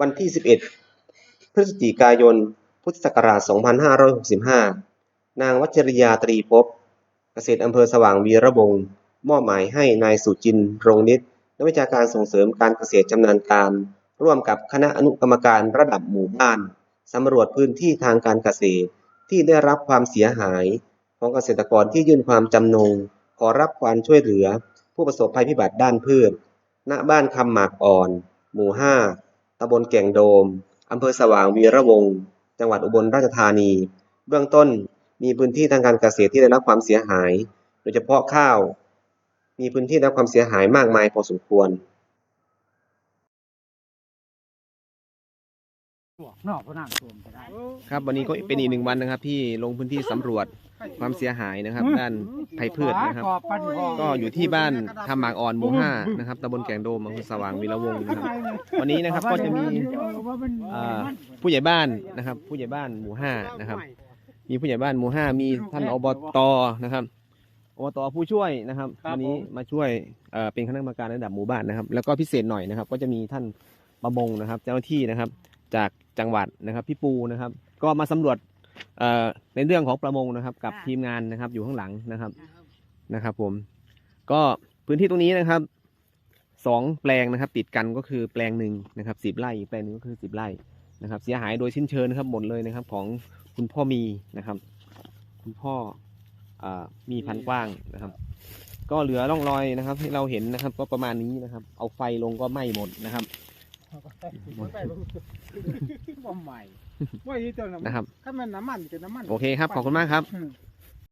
วันที่ 11 พฤศจิกายน พุทธศักราช 2565 นางวัชริยาตรีภพเกษตรอำเภอสว่างวีระวงศ์มอบหมายให้นายสุจินรงฤทธิ์นักวิชาการส่งเสริมการเกษตรชำนาญการ ร่วมกับคณะอนุกรรมการระดับหมู่บ้านสำรวจพื้นที่ทางการเกษตรที่ได้รับความเสียหาย ของเกษตรกรที่ยื่นความจำนง ขอรับความช่วยเหลือ ผู้ประสบภัยพิบัติด้านพืช ณ บ้านคำหมากอ่อน หมู่ 5 ตำบลแก่งโดม อำเภอสว่างวีระวงศ์ จังหวัดอุบลราชธานี เบื้องต้นมีพื้นที่ทางการเกษตรที่ได้รับความเสียหาย โดยเฉพาะข้าว มีพื้นที่ได้รับความเสียหายมากมายพอสมควร นอกก็นั่งรวมก็ได้ครับวันนี้ก็เป็นอีกหนึ่งวันนะครับ ที่ลงพื้นที่สำรวจความเสียหายนะครับ ด้านภัยพืชนะครับก็อยู่ที่บ้านคำหมากอ่อนหมู่ห้านะครับตำบลแก่งโดมอำเภอสว่างวีระวงศ์นะครับ วันนี้นะครับก็จะมีอ่าผู้ใหญ่บ้านนะครับ ผู้ใหญ่บ้านหมู่ห้านะครับ มีผู้ใหญ่บ้านหมู่ห้ามีท่านอบตนะครับอบตผู้ช่วยนะครับครับวันนี้ผม มาช่วยเอ่อเป็นคณะกรรมการระดับหมู่บ้านนะครับ แล้วก็พิเศษหน่อยนะครับ ก็จะมีท่านประมงนะครับ เจ้าหน้าที่นะครับ จากจังหวัดนะครับพี่ปูนะครับ ก็มาสำรวจเอ่อในเรื่องของประมงนะครับ กับค่ะ ทีมงานนะครับ อยู่ข้างหลังนะครับนะครับ ผม ก็พื้นที่ตรงนี้นะครับสองแปลงนะครับ ติดกันก็คือแปลงหนึ่งนะครับสิบไร่อีกแปลงหนึงก็คือสิบไร่นะครับ เสียหายโดยชิ้นเชิญนะครับหมดเลยนะครับ ของคุณพ่อมีนะครับ คุณพ่ออ่ามีพันกว้างนะครับ ก็เหลือร่องรอยนะครับที่เราเห็นนะครับ ก็ประมาณนี้นะครับ เอาไฟลงก็ไหม้หมดนะครับ บ่ใหม่ว่าอีตัวนะครับ ถ้ามันน้ำมันก็น้ำมัน โอเคครับ ขอบคุณมากครับอืม